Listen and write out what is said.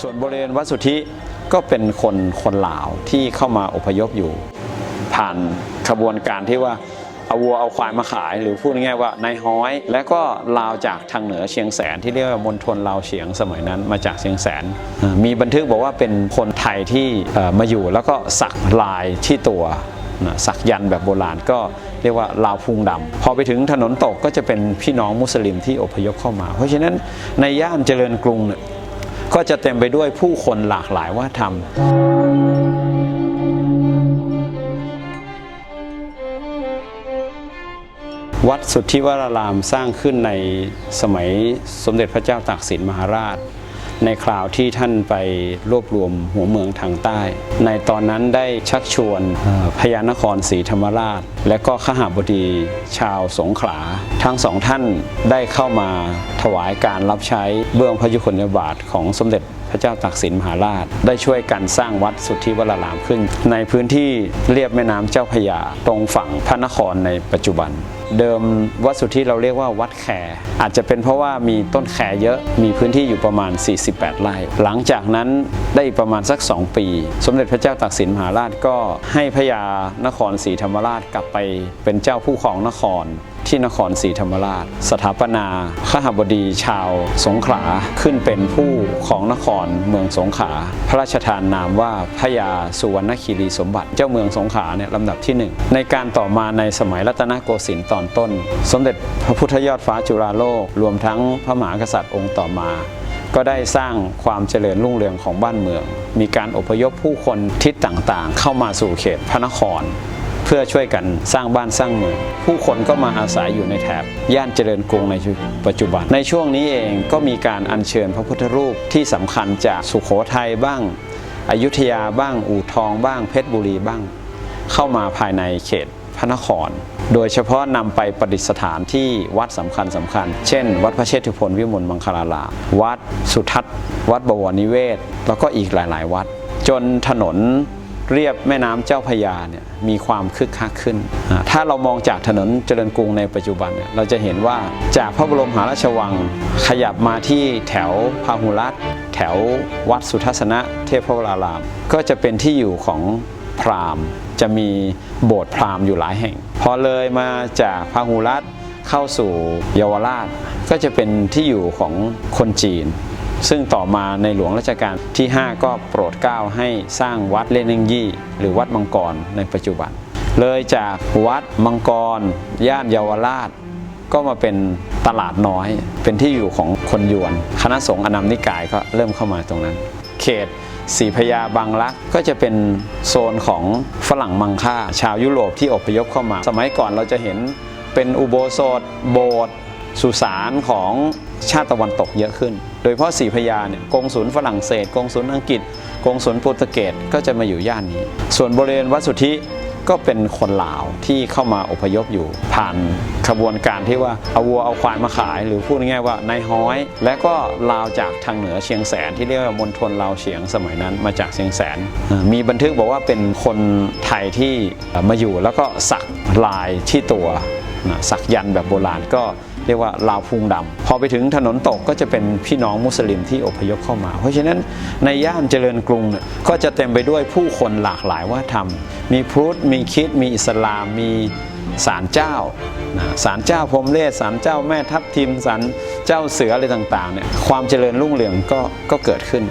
ส่วนบริเวณวัดสุทธิก็เป็นคนคนลาวที่เข้ามาอพยพอยู่ ผ่านขบวนการที่ว่าเอาวัวเอาควายมาขาย หรือพูดง่ายๆว่านายฮ้อย และก็ลาวจากทางเหนือเชียงแสนที่เรียกว่ามณฑลลาวเฉียงสมัยนั้นมาจากเชียงแสน มีบันทึกบอกว่าเป็นคนไทยที่มาอยู่แล้วก็สักลายที่ตัว นะสักยันแบบโบราณก็เรียกว่าลาวพุงดำพอไปถึงถนนตกก็จะเป็นพี่น้องมุสลิมที่อพยพเข้ามา เพราะฉะนั้นในย่านเจริญกรุงเนี่ยก็จะเต็มไปด้วยผู้คนหลากหลายว่าทำวัดสุทธิวรารามสร้างขึ้นในสมัยสมเด็จพระเจ้าตากสินมหาราช ในคราวที่ท่านไปรวบรวมหัวเมืองทางใต้ ในตอนนั้นได้ชักชวนพญานครศรีธรรมราช และก็ขหาบดีชาวสงขลา ทั้งสองท่านได้เข้ามาถวายการรับใช้เบื้องพระยุคลบาทของสมเด็จพระเจ้าตากสินมหาราช ได้ช่วยกันสร้างวัดสุทธิวรารามขึ้น ในพื้นที่เรียบแม่น้ำเจ้าพยาตรงฝั่งพระนครในปัจจุบัน เดิมวัดสุทธิเราเรียกว่าวัดแขอาจจะเป็นเพราะว่ามีต้นแขเยอะมีพื้นที่อยู่ประมาณ 48 ไร่ หลังจากนั้นได้อีกประมาณสัก 2 ปี สมเด็จพระเจ้าตากสินมหาราชก็ให้พญานครศรีธรรมราชกลับไปเป็นเจ้าผู้ครองนคร ที่นครศรีธรรมราช สถาปนาขหบดีชาวสงขลาขึ้นเป็นผู้ของนครเมืองสงขลาพระราชทานนามว่าพระยาสุวรรณคีรีสมบัติ เจ้าเมืองสงขลาเนี่ยลำดับที่หนึ่งในการต่อมาในสมัยรัตนโกสินทร์ตอนต้น สมเด็จพระพุทธยอดฟ้าจุฬาโลก รวมทั้งพระมหากษัตริย์องค์ต่อมาก็ได้สร้างความเจริญรุ่งเรืองของบ้านเมือง มีการอพยพผู้คนทิศต่างๆ เข้ามาสู่เขตพระนคร พื่อช่วยกันสร้างบ้านสร้างเมืองผู้คนก็มาอาศัยอยู่ในแถบ ย่านเจริญกรุงในปัจจุบัน ในช่วงนี้เองก็มีการอัญเชิญพระพุทธรูปที่สำคัญจากสุโขทัยบ้าง อยุธยาบ้างอู่ทองบ้างเพชรบุรีบ้าง เข้ามาภายในเขตพระนคร โดยเฉพาะนำไปประดิษฐานที่วัดสำคัญสำคัญ เช่น วัดพระเชตุพนวิมลมังคลารามวัดสุทัศน์ วัดบวรนิเวศ แล้วก็อีกหลาย ๆ วัด จนถนน เรียบแม่น้ำเจ้าพยาเนี่ยมีความคึกคักขึ้น ถ้าเรามองจากถนนเจริญกรุงในปัจจุบันเนี่ยเราจะเห็นว่าจากพระบรมหาราชวังขยับมาที่แถวพาหุรัตแถววัดสุทัศนะเทพวราราม ก็จะเป็นที่อยู่ของพราหมณ์ จะมีโบสถ์พราหมณ์อยู่หลายแห่ง พอเลยมาจากพาหุรัตเข้าสู่เยาวราช ก็จะเป็นที่อยู่ของคนจีน ซึ่งต่อมาในหลวงรัชกาลที่ 5 ก็โปรดเกล้าให้สร้างวัดเลนิงยี่ หรือวัดมังกรในปัจจุบัน เลยจากวัดมังกร ย่านเยาวราช ก็มาเป็นตลาดน้อย เป็นที่อยู่ของคนยวน คณะสงฆ์อนัมนิกายก็เริ่มเข้ามาตรงนั้น เขตศรีพญาบางรักก็จะเป็นโซนของฝรั่งมังค่า ชาวยุโรปที่อพยพเข้ามา สมัยก่อนเราจะเห็นเป็นอุโบสถโบสถ์สุสานของชาติตะวันตกเยอะขึ้น โดยเฉพาะศรีพญาเนี่ยกงศูนย์ฝรั่งเศสกงศูนย์อังกฤษกงศูนย์โปรตุเกสก็จะมาอยู่ย่านนี้ ส่วนบริเวณวัดสุทธิก็เป็นคนลาวที่เข้ามาอพยพอยู่ ผ่านขบวนการที่ว่าเอาวัวเอาควายมาขาย หรือพูดง่ายๆว่านายฮ้อย และก็ลาวจากทางเหนือเชียงแสนที่เรียกว่ามณฑลลาวเฉียงสมัยนั้นมาจากเชียงแสน มีบันทึกบอกว่าเป็นคนไทยที่มาอยู่แล้วก็สักลายที่ตัวสักยันต์แบบโบราณก็ เรียกว่าลาวพุงดำพอไปถึงถนนตกก็จะเป็นพี่น้องมุสลิมที่อพยพเข้ามา เพราะฉะนั้นในย่านเจริญกรุงเนี่ยก็จะเต็มไปด้วยผู้คนหลากหลายว่าทำมีพุทธมีคิดมีอิสลามมีศาลเจ้าศาลเจ้าพรมเลศศาลเจ้าแม่ทับทิมศาลเจ้าเสืออะไรต่างๆเนี่ยความเจริญรุ่งเรืองก็ก็เกิดขึ้น